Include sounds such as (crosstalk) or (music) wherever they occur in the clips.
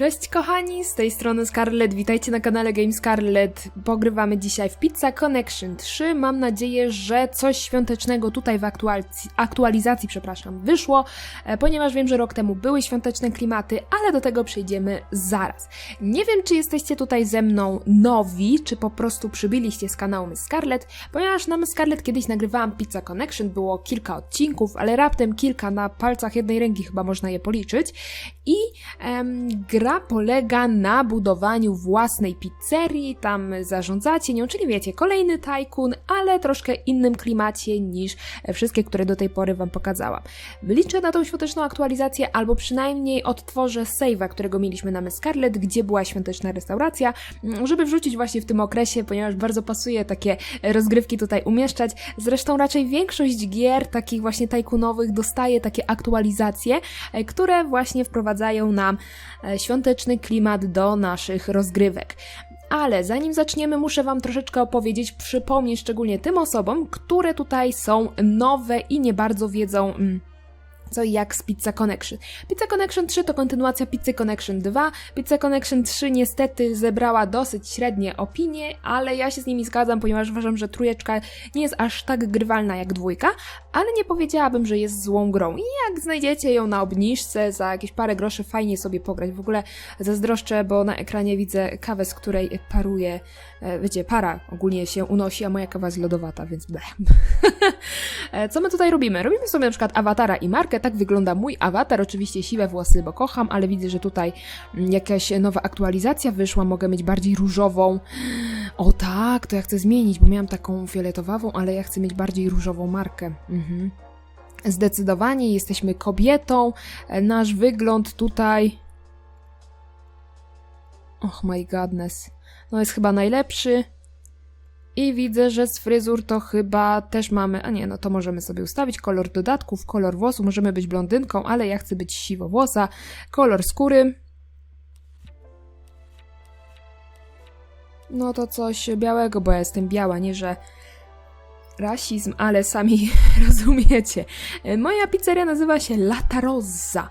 Cześć kochani, z tej strony Scarlett, witajcie na kanale Game Scarlett. Pogrywamy dzisiaj w Pizza Connection 3. Mam nadzieję, że coś świątecznego tutaj w aktualizacji, aktualizacji przepraszam, wyszło, e, ponieważ wiem, że rok temu były świąteczne klimaty, ale do tego przejdziemy zaraz. Nie wiem, czy jesteście tutaj ze mną nowi, czy po prostu przybyliście z kanału Miss Scarlett, ponieważ na Miss Scarlett kiedyś nagrywałam Pizza Connection, było kilka odcinków, ale raptem kilka na palcach jednej ręki chyba można je policzyć. I em, gra polega na budowaniu własnej pizzerii, tam zarządzacie nią, czyli wiecie, kolejny tajkun, ale troszkę innym klimacie niż wszystkie, które do tej pory Wam pokazałam. Wyliczę na tą świąteczną aktualizację, albo przynajmniej odtworzę save'a, którego mieliśmy na Miss Scarlett, gdzie była świąteczna restauracja, żeby wrzucić właśnie w tym okresie, ponieważ bardzo pasuje takie rozgrywki tutaj umieszczać. Zresztą raczej większość gier takich właśnie tajkunowych dostaje takie aktualizacje, e, które właśnie wprowadzają nam e, świąteczny klimat do naszych rozgrywek. Ale zanim zaczniemy, muszę Wam troszeczkę opowiedzieć, przypomnieć szczególnie tym osobom, które tutaj są nowe i nie bardzo wiedzą. Mm, co i jak z Pizza Connection. Pizza Connection 3 to kontynuacja Pizza Connection 2. Pizza Connection 3 niestety zebrała dosyć średnie opinie, ale ja się z nimi zgadzam, ponieważ uważam, że trójeczka nie jest aż tak grywalna jak dwójka, ale nie powiedziałabym, że jest złą grą. I jak znajdziecie ją na obniżce za jakieś parę groszy, fajnie sobie pograć. W ogóle zazdroszczę, bo na ekranie widzę kawę, z której paruje, wiecie, para ogólnie się unosi, a moja kawa jest lodowata, więc bleh. (laughs) E, Co my tutaj robimy? Robimy sobie na przykład awatara i markę, tak wygląda mój awatar, oczywiście siwe włosy, bo kocham, ale widzę, że tutaj mm, jakaś nowa aktualizacja wyszła, mogę mieć bardziej różową. O tak, to ja chcę zmienić, bo miałam taką fioletowawą, ale ja chcę mieć bardziej różową markę. Mhm. Zdecydowanie jesteśmy kobietą, E, nasz wygląd tutaj... Oh my godness. No jest chyba najlepszy. I widzę, że z fryzur to chyba też mamy. A nie, no to możemy sobie ustawić kolor dodatków, kolor włosu. Możemy być blondynką, ale ja chcę być siwowłosa. Kolor skóry. No to coś białego, bo ja jestem biała, nie że rasizm, ale sami (laughs) rozumiecie. E, Moja pizzeria nazywa się Lata Rosa.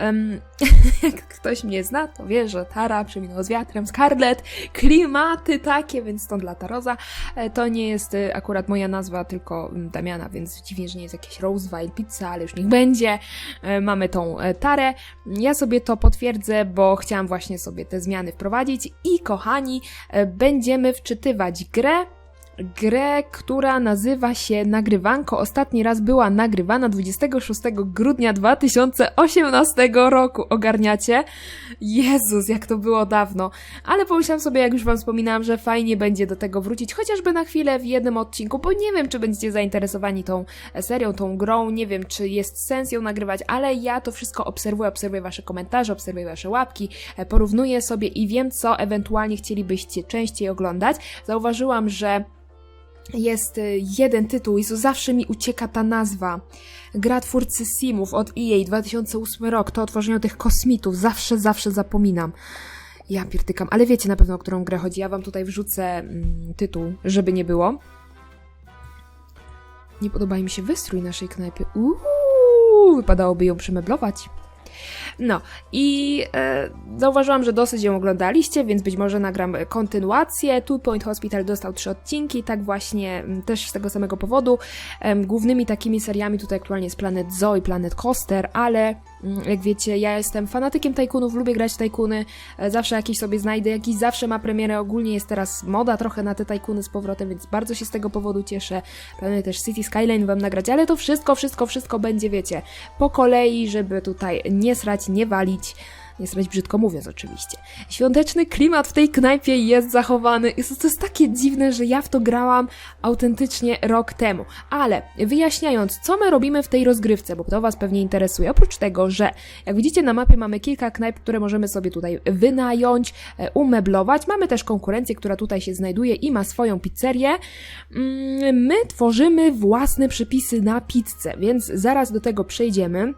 Em, (laughs) jak ktoś mnie zna, to wie, że Tara przeminęła z wiatrem, Scarlett, klimaty takie, więc stąd Lata Rosa. E, To nie jest e, akurat moja nazwa, tylko mm, Damiana, więc dziwnie, że nie jest jakieś Roseville Pizza, ale już niech będzie. E, Mamy tą Tarę. Ja sobie to potwierdzę, bo chciałam właśnie sobie te zmiany wprowadzić i kochani, będziemy wczytywać grę grę, która nazywa się Nagrywanko. Ostatni raz była nagrywana 26 grudnia 2018 roku. Ogarniacie? Jezus, jak to było dawno. Ale pomyślałam sobie, jak już wam wspominałam, że fajnie będzie do tego wrócić, chociażby na chwilę w jednym odcinku, bo nie wiem, czy będziecie zainteresowani tą serią, tą grą, nie wiem, czy jest sens ją nagrywać, ale ja to wszystko obserwuję, obserwuję wasze komentarze, obserwuję wasze łapki, e, porównuję sobie i wiem, co ewentualnie chcielibyście częściej oglądać. Zauważyłam, że jest y, jeden tytuł i zawsze mi ucieka ta nazwa. Gra twórcy Simów od EA 2008 rok, to o tworzeniu tych kosmitów, zawsze, zawsze zapominam. Ja pierdykam, ale wiecie na pewno, o którą grę chodzi. Ja wam tutaj wrzucę mm, tytuł, żeby nie było. Nie podoba mi się wystrój naszej knajpy. Uuu, wypadałoby ją przemeblować. No i e, zauważyłam, że dosyć ją oglądaliście, więc być może nagram kontynuację. Two Point Hospital dostał trzy odcinki, tak właśnie też z tego samego powodu. Em, głównymi takimi seriami tutaj aktualnie jest Planet Zoo i Planet Coaster, ale jak wiecie, ja jestem fanatykiem tajkunów, lubię grać tajkuny, e, zawsze jakiś sobie znajdę, jakiś zawsze ma premierę, ogólnie jest teraz moda trochę na te tajkuny z powrotem, więc bardzo się z tego powodu cieszę. Planuję też City Skyline wam nagrać, ale to wszystko, wszystko, wszystko będzie, wiecie, po kolei, żeby tutaj nie srać, nie walić. Nie srać brzydko mówiąc oczywiście. Świąteczny klimat w tej knajpie jest zachowany. Jest, to jest takie dziwne, że ja w to grałam autentycznie rok temu. Ale wyjaśniając, co my robimy w tej rozgrywce, bo to Was pewnie interesuje, oprócz tego, że jak widzicie na mapie mamy kilka knajp, które możemy sobie tutaj wynająć, e, umeblować. Mamy też konkurencję, która tutaj się znajduje i ma swoją pizzerię. Mm, My tworzymy własne przepisy na pizzę, więc zaraz do tego przejdziemy.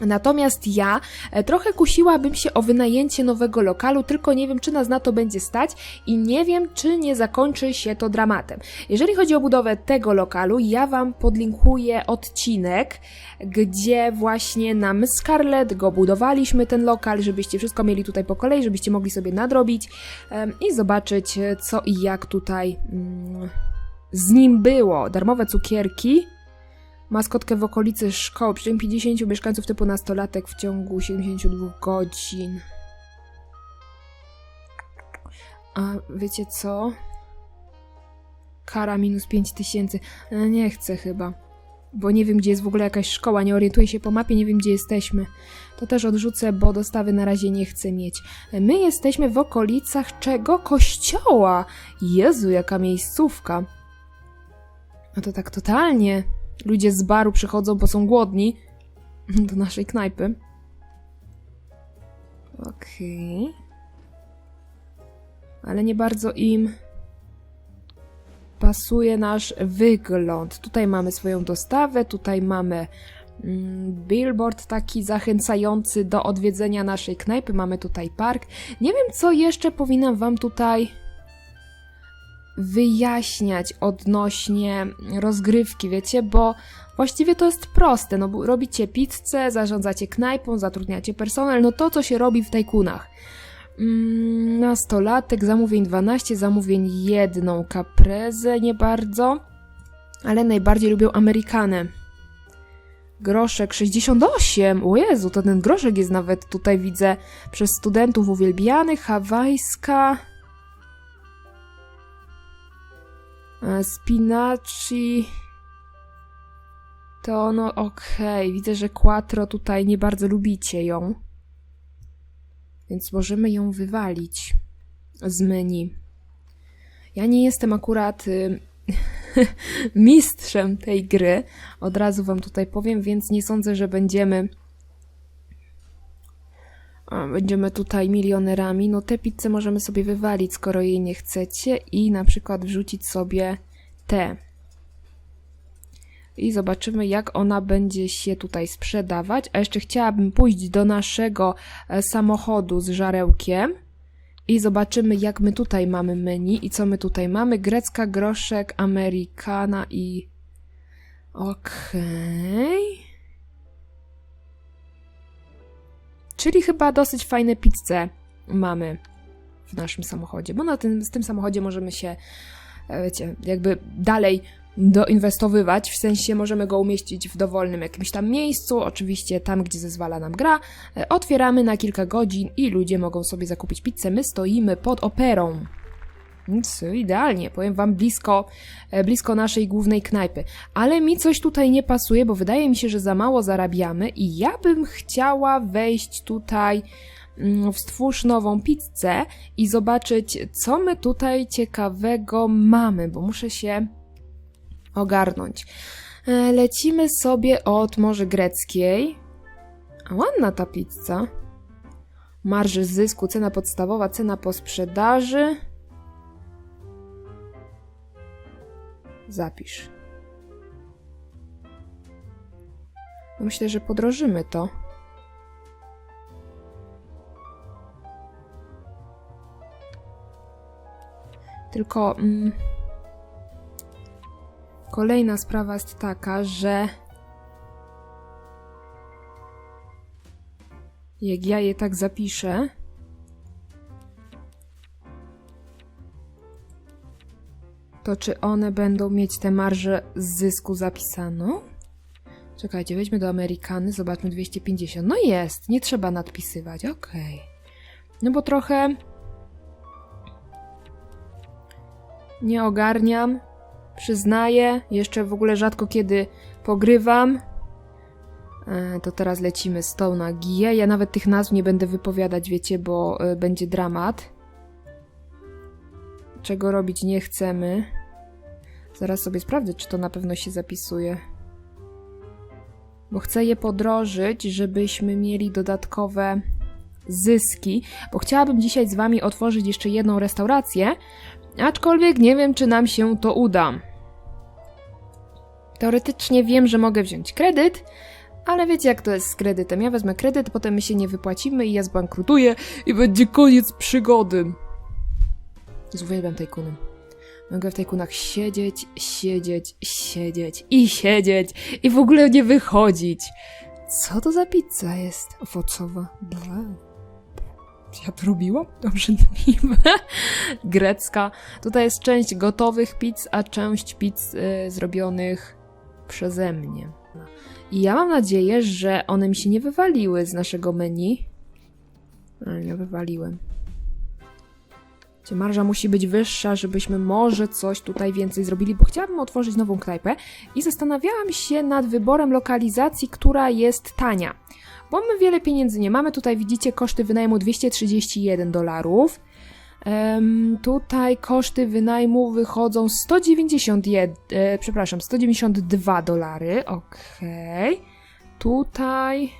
Natomiast ja e, trochę kusiłabym się o wynajęcie nowego lokalu, tylko nie wiem, czy nas na to będzie stać i nie wiem, czy nie zakończy się to dramatem. Jeżeli chodzi o budowę tego lokalu, ja Wam podlinkuję odcinek, gdzie właśnie nam Scarlett go budowaliśmy, ten lokal, żebyście wszystko mieli tutaj po kolei, żebyście mogli sobie nadrobić i zobaczyć, co i jak tutaj mm, z nim było. Darmowe cukierki maskotkę w okolicy szkoły, przy czym 50 mieszkańców typu nastolatek w ciągu 72 godzin. A wiecie co? Kara minus 5000. E, Nie chcę chyba. Bo nie wiem, gdzie jest w ogóle jakaś szkoła, nie orientuję się po mapie, nie wiem, gdzie jesteśmy. To też odrzucę, bo dostawy na razie nie chcę mieć. E, My jesteśmy w okolicach czego? Kościoła! Jezu, jaka miejscówka. No to tak totalnie. Ludzie z baru przychodzą, bo są głodni (laughs) do naszej knajpy. Okej. Ale nie bardzo im pasuje nasz wygląd. Tutaj mamy swoją dostawę, tutaj mamy mm, billboard taki zachęcający do odwiedzenia naszej knajpy. Mamy tutaj park. Nie wiem, co jeszcze powinnam wam tutaj wyjaśniać odnośnie rozgrywki, wiecie, bo właściwie to jest proste, no bo robicie pizzę, zarządzacie knajpą, zatrudniacie personel, no to co się robi w tajkunach. Mm, nastolatek, zamówień 12, zamówień jedną, kaprezę nie bardzo, ale najbardziej lubią Amerykanę. Groszek 68, o Jezu, to ten groszek jest nawet tutaj widzę przez studentów uwielbiany, hawajska... Spinaci. To no okej, widzę, że Quattro tutaj nie bardzo lubicie ją. Więc możemy ją wywalić z menu. Ja nie jestem akurat y, (laughs) mistrzem tej gry. Od razu wam tutaj powiem, więc nie sądzę, że będziemy będziemy tutaj milionerami, no te pizze możemy sobie wywalić, skoro jej nie chcecie i na przykład wrzucić sobie te. I zobaczymy, jak ona będzie się tutaj sprzedawać. A jeszcze chciałabym pójść do naszego e, samochodu z żarełkiem i zobaczymy, jak my tutaj mamy menu i co my tutaj mamy. Grecka, groszek, amerykana i... Okej... Czyli chyba dosyć fajne pizze mamy w naszym samochodzie, bo na tym, z tym samochodzie możemy się, e, wiecie, jakby dalej doinwestowywać, w sensie możemy go umieścić w dowolnym jakimś tam miejscu, oczywiście tam, gdzie zezwala nam gra. E, Otwieramy na kilka godzin i ludzie mogą sobie zakupić pizzę. My stoimy pod operą. Idealnie, powiem wam, blisko, e, blisko naszej głównej knajpy. Ale mi coś tutaj nie pasuje, bo wydaje mi się, że za mało zarabiamy i ja bym chciała wejść tutaj mm, w stwórz nową pizzę i zobaczyć, co my tutaj ciekawego mamy, bo muszę się ogarnąć. E, Lecimy sobie od Morze Greckiej. A ładna ta pizza. Marży zysku, cena podstawowa, cena po sprzedaży. Zapisz. No Myślę, że podrożymy to. Tylko mm, kolejna sprawa jest taka, że jak ja je tak zapiszę, to czy one będą mieć tę marżę z zysku zapisaną? Czekajcie, wejdźmy do Amerykany, zobaczmy 250. No jest, nie trzeba nadpisywać, okej. No bo trochę nie ogarniam, przyznaję, jeszcze w ogóle rzadko kiedy pogrywam. E, To teraz lecimy z tą na G. Ja nawet tych nazw nie będę wypowiadać, wiecie, bo e, będzie dramat. Czego robić nie chcemy. Zaraz sobie sprawdzę, czy to na pewno się zapisuje. Bo chcę je podrożyć, żebyśmy mieli dodatkowe zyski. Bo chciałabym dzisiaj z wami otworzyć jeszcze jedną restaurację, aczkolwiek nie wiem, czy nam się to uda. Teoretycznie wiem, że mogę wziąć kredyt, Ale wiecie jak to jest z kredytem. Ja wezmę kredyt, potem my się nie wypłacimy i ja zbankrutuję i będzie koniec przygody. Uwielbiam tajkuny. Mogę w tajkunach siedzieć, siedzieć, siedzieć i siedzieć i w ogóle nie wychodzić. Co to za pizza jest? Owocowa. Bla. Ja to robiłam? Obrzydliwe. (laughs) Grecka. Tutaj jest część gotowych pizz, a część pizz y, zrobionych przeze mnie. I ja mam nadzieję, że one mi się nie wywaliły z naszego menu. Ale ja wywaliłem. Gdzie marża musi być wyższa, żebyśmy może coś tutaj więcej zrobili, bo chciałabym otworzyć nową knajpę i zastanawiałam się nad wyborem lokalizacji, która jest tania. Bo my wiele pieniędzy nie mamy. Tutaj widzicie koszty wynajmu 231 dolarów. Em, tutaj koszty wynajmu wychodzą 191, e, przepraszam, 192 dolary. Okej. Tutaj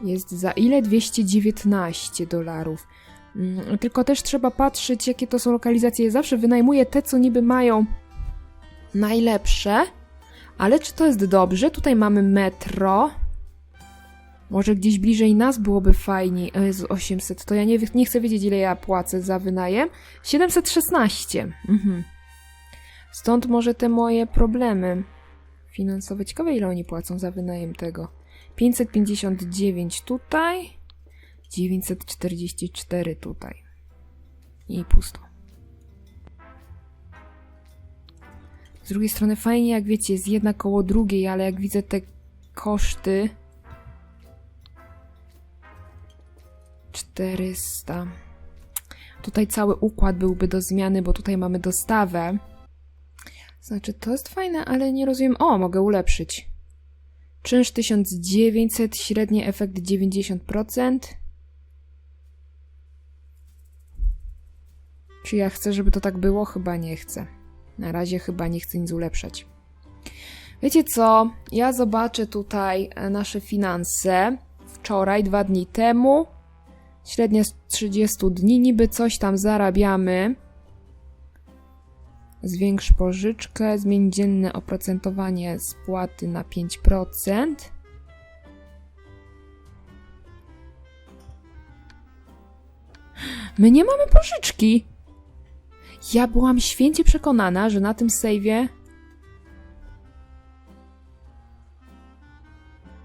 jest za ile? 219 dolarów. Mm, Tylko też trzeba patrzeć, jakie to są lokalizacje. Ja zawsze wynajmuję te, co niby mają najlepsze, ale czy to jest dobrze? Tutaj mamy metro. Może gdzieś bliżej nas byłoby fajniej. O Jezu, 800. To ja nie, nie chcę wiedzieć, ile ja płacę za wynajem. 716. Mhm. Stąd może te moje problemy finansowe. Ciekawe, ile oni płacą za wynajem tego. 559 tutaj. 944 tutaj. I pusto. Z drugiej strony fajnie, jak wiecie, jest jedna koło drugiej, ale jak widzę te koszty... 400. Tutaj cały układ byłby do zmiany, bo tutaj mamy dostawę. Znaczy, to jest fajne, ale nie rozumiem. O, mogę ulepszyć. Czynsz 1900, średni efekt 90%. Czy ja chcę, żeby to tak było? Chyba nie chcę. Na razie chyba nie chcę nic ulepszać. Wiecie co? Ja zobaczę tutaj e, nasze finanse. Wczoraj, dwa dni temu. Średnia z 30 dni, niby coś tam zarabiamy. Zwiększ pożyczkę, zmień dzienne oprocentowanie spłaty na 5%. My nie mamy pożyczki. Ja byłam święcie przekonana, że na tym save'ie...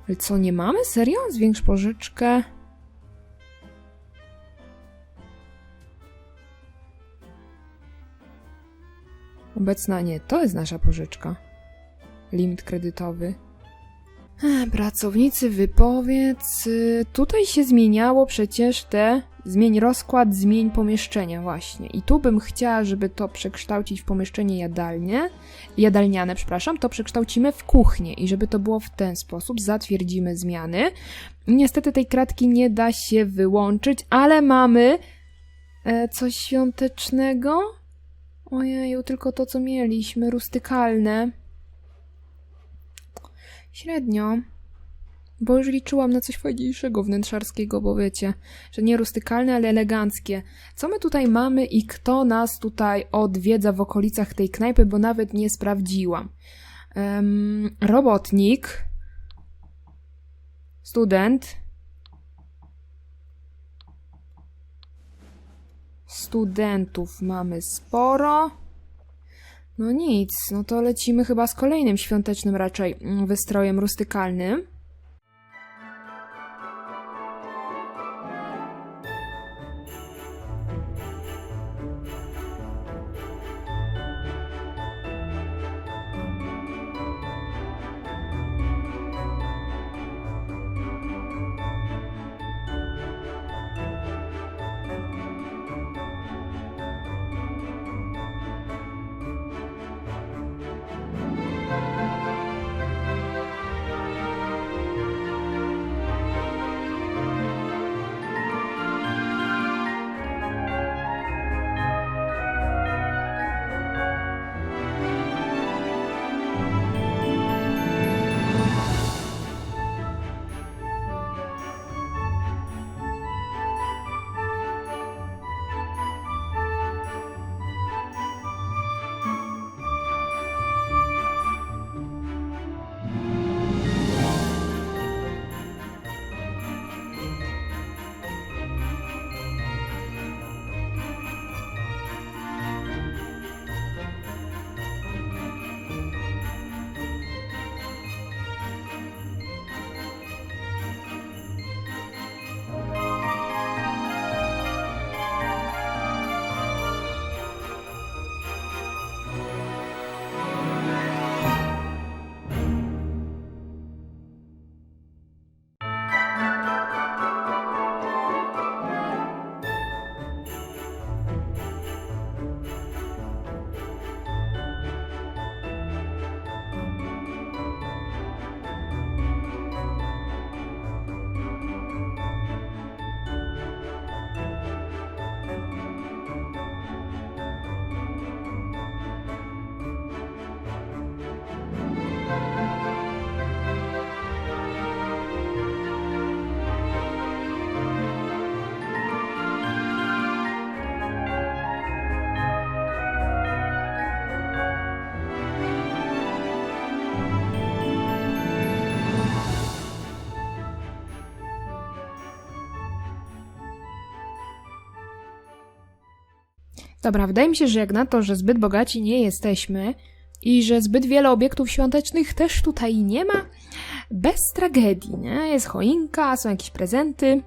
Ale co, nie mamy? Serio? Zwiększ pożyczkę. Obecna nie, to jest nasza pożyczka. Limit kredytowy. Pracownicy, wypowiedz. y, Tutaj się zmieniało przecież te. Zmień rozkład, zmień pomieszczenia, właśnie. I tu bym chciała, żeby to przekształcić w pomieszczenie jadalnie, jadalniane, przepraszam, to przekształcimy w kuchnię i żeby to było w ten sposób, zatwierdzimy zmiany. Niestety tej kratki nie da się wyłączyć, ale mamy e, coś świątecznego. Ojeju, tylko to, co mieliśmy, rustykalne. Średnio. Bo już liczyłam na coś fajniejszego wnętrzarskiego, bo wiecie, że nie rustykalne, ale eleganckie. Co my tutaj mamy i kto nas tutaj odwiedza w okolicach tej knajpy, bo nawet nie sprawdziłam. Em, robotnik. Student. Studentów mamy sporo. No nic, no to lecimy chyba z kolejnym świątecznym raczej mm, wystrojem rustykalnym. Dobra, wydaje mi się, że jak na to, że zbyt bogaci nie jesteśmy i że zbyt wiele obiektów świątecznych też tutaj nie ma, bez tragedii, nie? Jest choinka, są jakieś prezenty,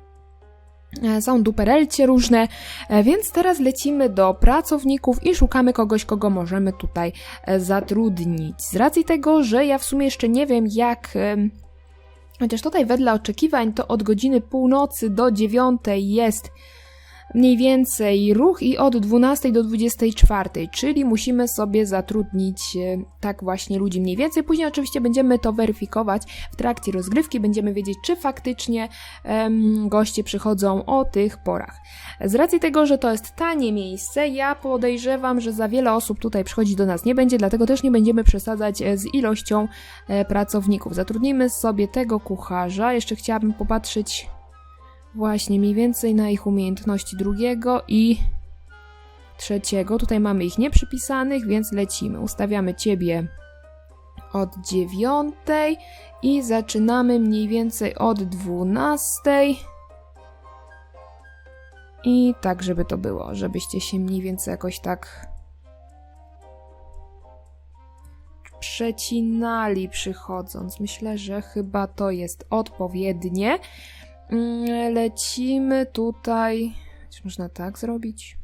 e, są duperelcie różne, e, więc teraz lecimy do pracowników i szukamy kogoś, kogo możemy tutaj e, zatrudnić. Z racji tego, że ja w sumie jeszcze nie wiem, jak... Chociaż tutaj wedle oczekiwań to od godziny północy do dziewiątej jest mniej więcej ruch i od 12 do 24, czyli musimy sobie zatrudnić e, tak właśnie ludzi mniej więcej. Później oczywiście będziemy to weryfikować w trakcie rozgrywki, będziemy wiedzieć, czy faktycznie em, goście przychodzą o tych porach. Z racji tego, że to jest tanie miejsce, ja podejrzewam, że za wiele osób tutaj przychodzi do nas nie będzie, dlatego też nie będziemy przesadzać e, z ilością e, pracowników. Zatrudnijmy sobie tego kucharza. Jeszcze chciałabym popatrzeć Właśnie, mniej więcej na ich umiejętności drugiego i trzeciego. Tutaj mamy ich nieprzypisanych, więc lecimy. Ustawiamy ciebie od dziewiątej i zaczynamy mniej więcej od dwunastej. I tak, żeby to było, żebyście się mniej więcej jakoś tak przecinali przychodząc. Myślę, że chyba to jest odpowiednie. Mm, Lecimy tutaj. Czy można tak zrobić?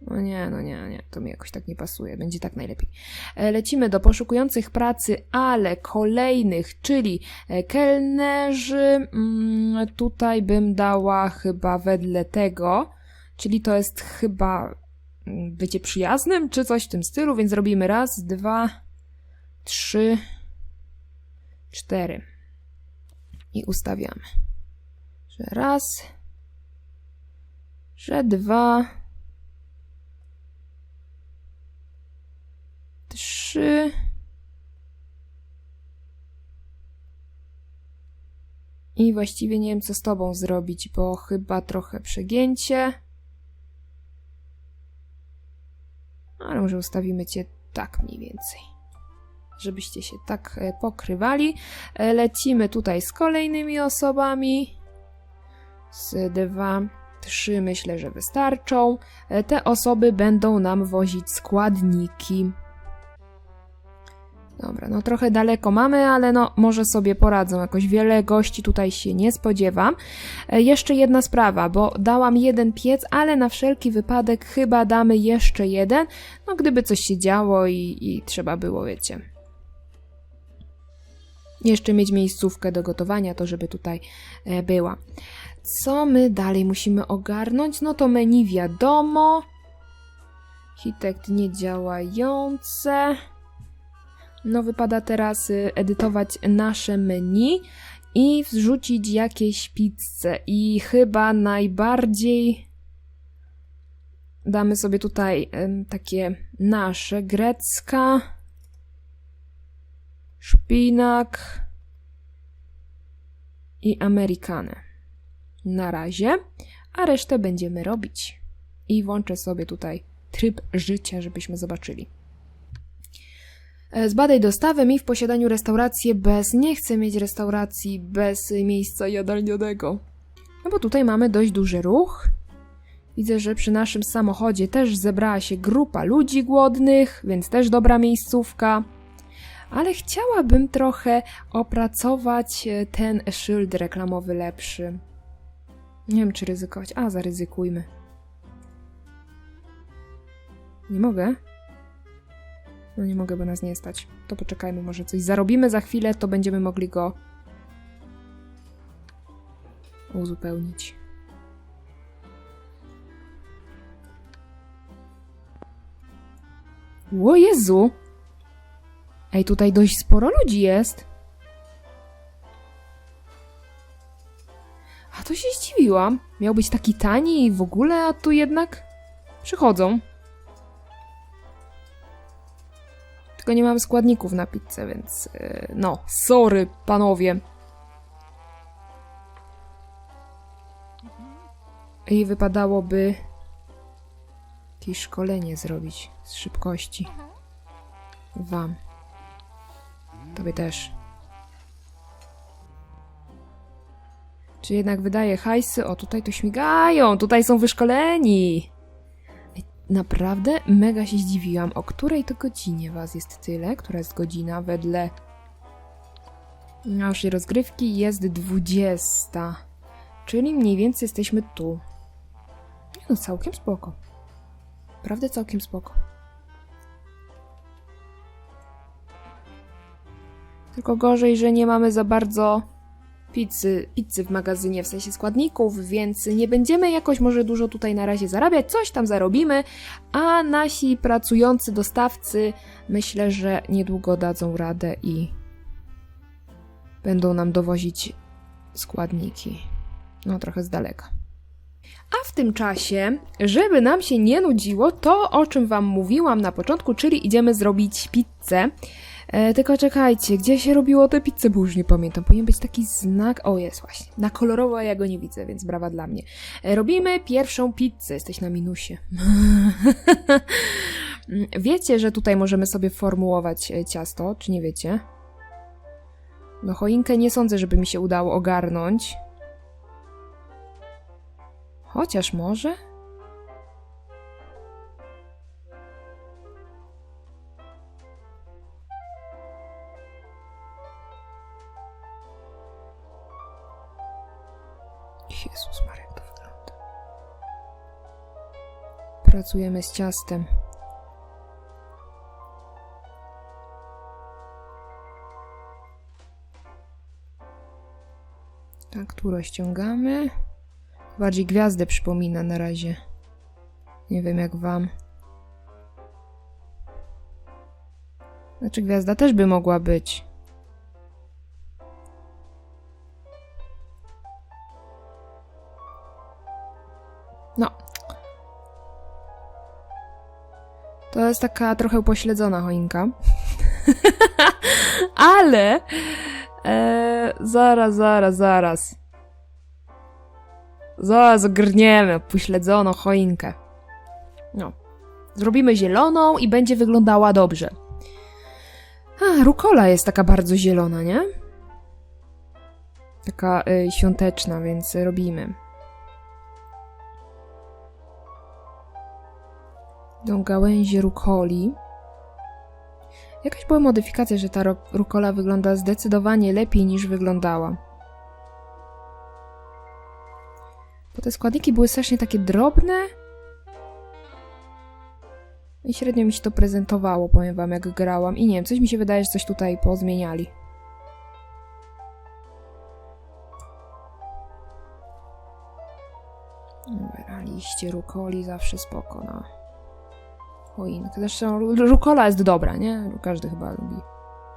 No nie, no nie, nie, to mi jakoś tak nie pasuje, będzie tak najlepiej. E, Lecimy do poszukujących pracy, ale kolejnych, czyli e, kelnerzy. Mm, Tutaj bym dała chyba wedle tego, czyli to jest chyba mm, bycie przyjaznym, czy coś w tym stylu, więc robimy raz, dwa, trzy, cztery i ustawiamy. Że raz, że dwa, trzy. I właściwie nie wiem, co z tobą zrobić, bo chyba trochę przegięcie. Ale może ustawimy cię tak mniej więcej żebyście się tak e, pokrywali. E, Lecimy tutaj z kolejnymi osobami. Z dwa, trzy myślę, że wystarczą. E, Te osoby będą nam wozić składniki. Dobra, no trochę daleko mamy, ale no może sobie poradzą. Jakoś wiele gości tutaj się nie spodziewam. Jeszcze jedna sprawa, bo dałam jeden piec, ale na wszelki wypadek chyba damy jeszcze jeden. No gdyby coś się działo i, i trzeba było, wiecie, jeszcze mieć miejscówkę do gotowania, to żeby tutaj e, była. Co my dalej musimy ogarnąć? No to menu wiadomo. Architekt niedziałające. No wypada teraz y, edytować nasze menu i wrzucić jakieś pizze. I chyba najbardziej damy sobie tutaj takie nasze grecka szpinak i amerykanę. Na razie, a resztę będziemy robić. I włączę sobie tutaj tryb życia, żebyśmy zobaczyli. Zbadaj dostawę mi w posiadaniu restaurację bez. Nie chcę mieć restauracji bez miejsca jadalnianego. No bo tutaj mamy dość duży ruch. Widzę, że przy naszym samochodzie też zebrała się grupa ludzi głodnych, więc też dobra miejscówka ale chciałabym trochę opracować e, ten szyld reklamowy lepszy. Nie wiem, czy ryzykować. A, zaryzykujmy. Nie mogę? No nie mogę, bo nas nie stać. To poczekajmy, może coś zarobimy za chwilę, to będziemy mogli go uzupełnić. O Jezu! Ej, tutaj dość sporo ludzi jest. A to się zdziwiłam. Miał być taki tani i w ogóle, a tu jednak przychodzą. Tylko nie mam składników na pizzę, więc yy, no, sorry panowie. I wypadałoby jakieś szkolenie zrobić z szybkości. Wam. Tobie też. Czy jednak wydaje hajsy? O, tutaj to śmigają, tutaj są wyszkoleni. Naprawdę mega się zdziwiłam. O której to godzinie was jest tyle? Która jest godzina wedle naszej rozgrywki? Jest 20. Czyli mniej więcej jesteśmy tu. No całkiem spoko. Prawdę całkiem spoko. Tylko gorzej, że nie mamy za bardzo pizzy, pizzy w magazynie, w sensie składników, więc nie będziemy jakoś może dużo tutaj na razie zarabiać, coś tam zarobimy, a nasi pracujący dostawcy myślę, że niedługo dadzą radę i będą nam dowozić składniki. No, trochę z daleka. A w tym czasie, żeby nam się nie nudziło, to o czym Wam mówiłam na początku, czyli idziemy zrobić pizzę. E, tylko czekajcie, gdzie się robiło tę pizzę, bo już nie pamiętam. Powinien być taki znak. O, jest właśnie. Na kolorowo ja go nie widzę, więc brawa dla mnie. E, robimy pierwszą pizzę. Jesteś na minusie. (laughs) wiecie, że tutaj możemy sobie formułować e, ciasto, czy nie wiecie? No, choinkę nie sądzę, żeby mi się udało ogarnąć. Chociaż może? Jezus Maria, to wygląda. Pracujemy z ciastem. Tak, tu rozciągamy. Bardziej gwiazdę przypomina na razie. Nie wiem jak wam. Znaczy gwiazda też by mogła być. Jest taka trochę upośledzona choinka. (laughs) Ale e, zaraz, zaraz, zaraz. Zaraz ogarniemy pośledzoną choinkę. No. Zrobimy zieloną i będzie wyglądała dobrze. A, rukola jest taka bardzo zielona, nie? Taka y, świąteczna, więc robimy. Do gałęzi rukoli. Jakaś była modyfikacja, że ta rukola wygląda zdecydowanie lepiej niż wyglądała. Bo te składniki były strasznie takie drobne. I średnio mi się to prezentowało, powiem wam, jak grałam. I nie wiem, coś mi się wydaje, że coś tutaj pozmieniali. Liście rukoli zawsze spoko, no. Choinkę. Zresztą ru- rukola jest dobra, nie? Każdy chyba lubi.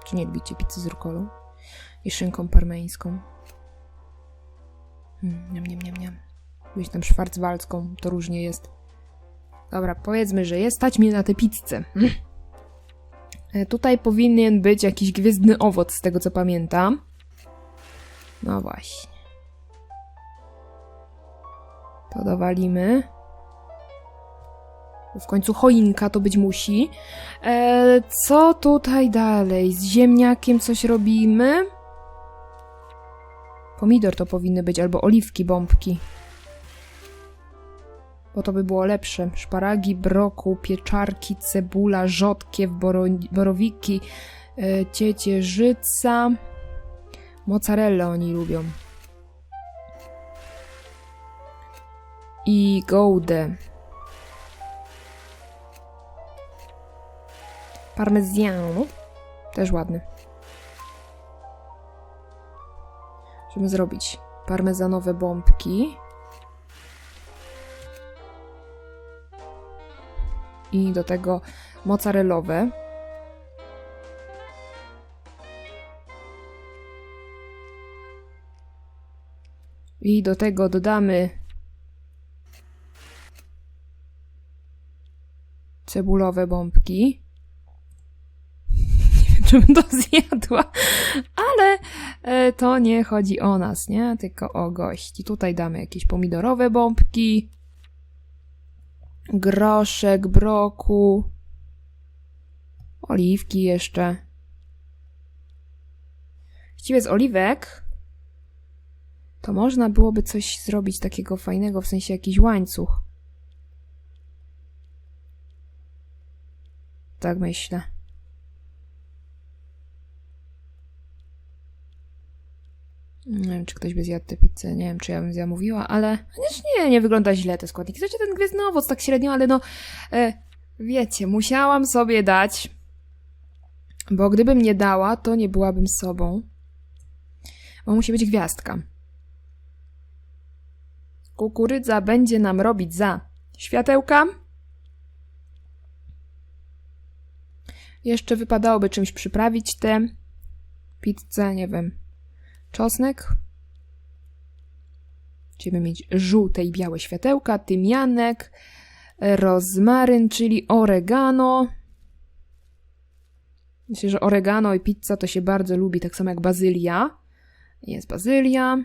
Czy nie lubicie pizzy z rukolą? I szynką parmeńską. Mm, niam, niam, niam, niam. Byś tam szwarcwaldzką, to różnie jest. Dobra, powiedzmy, że jest. Stać mnie na tę pizzę. E, Tutaj powinien być jakiś gwiezdny owoc, z tego co pamiętam. No właśnie. To dowalimy. W końcu choinka to być musi. E, co tutaj dalej? Z ziemniakiem coś robimy? Pomidor to powinny być, albo oliwki, bombki. Bo to by było lepsze. Szparagi, brokuł, pieczarki, cebula, rzodkiew, boro, borowiki, e, ciecierzyca. Mozzarella oni lubią. I goudę. Parmezjanu. Też ładny. Żeby zrobić parmezanowe bombki. I do tego mozzarellowe. I do tego dodamy cebulowe bombki. Nie wiem, czy bym to (laughs) zjadła, ale e, to nie chodzi o nas, nie? Tylko o gości. Tutaj damy jakieś pomidorowe bombki, groszek, broku, oliwki jeszcze. Właściwie z oliwek to można byłoby coś zrobić takiego fajnego, w sensie jakiś łańcuch. Tak myślę. Nie wiem, czy ktoś by zjadł tę pizzę, nie wiem, czy ja bym zamówiła, ale chociaż nie, nie wygląda źle te składniki. Znaczy ten gwiezdny owoc tak średnio, ale no, e, wiecie, musiałam sobie dać, bo gdybym nie dała, to nie byłabym sobą. Bo musi być gwiazdka. Kukurydza będzie nam robić za światełka. Jeszcze wypadałoby czymś przyprawić tę pizzę, nie wiem, czosnek. Będziemy mieć żółte i białe światełka, tymianek, rozmaryn, czyli oregano. Myślę, że oregano i pizza to się bardzo lubi, tak samo jak bazylia. Jest bazylia.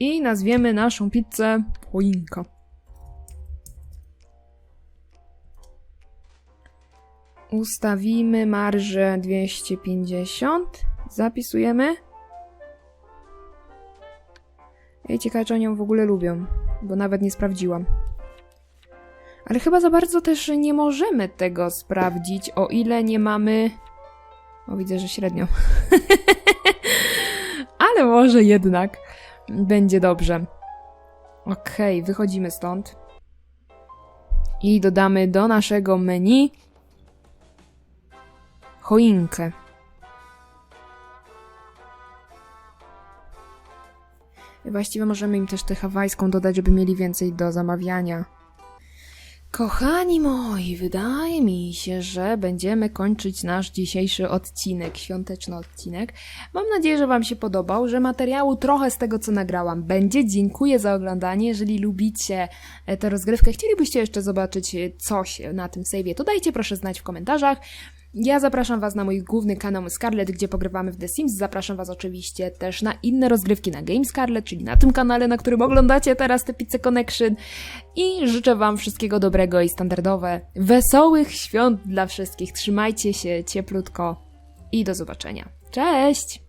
I nazwiemy naszą pizzę choinka. Ustawimy marżę 250. Zapisujemy. I ciekawe, czy oni ją w ogóle lubią, bo nawet nie sprawdziłam. Ale chyba za bardzo też nie możemy tego sprawdzić, o ile nie mamy. O, widzę, że średnio. (laughs) Ale może jednak będzie dobrze. Okej, wychodzimy stąd. I dodamy do naszego menu choinkę. Właściwie możemy im też tę hawajską dodać, żeby mieli więcej do zamawiania. Kochani moi, wydaje mi się, że będziemy kończyć nasz dzisiejszy odcinek, świąteczny odcinek. Mam nadzieję, że Wam się podobał, że materiału trochę z tego, co nagrałam, będzie. Dziękuję za oglądanie. Jeżeli lubicie e, tę rozgrywkę, chcielibyście jeszcze zobaczyć e, coś na tym save'ie, to dajcie proszę znać w komentarzach. Ja zapraszam Was na mój główny kanał Scarlet, gdzie pogrywamy w The Sims. Zapraszam Was oczywiście też na inne rozgrywki na Game Scarlet, czyli na tym kanale, na którym oglądacie teraz te Pizza Connection. I życzę Wam wszystkiego dobrego i standardowe, wesołych świąt dla wszystkich. Trzymajcie się cieplutko i do zobaczenia. Cześć!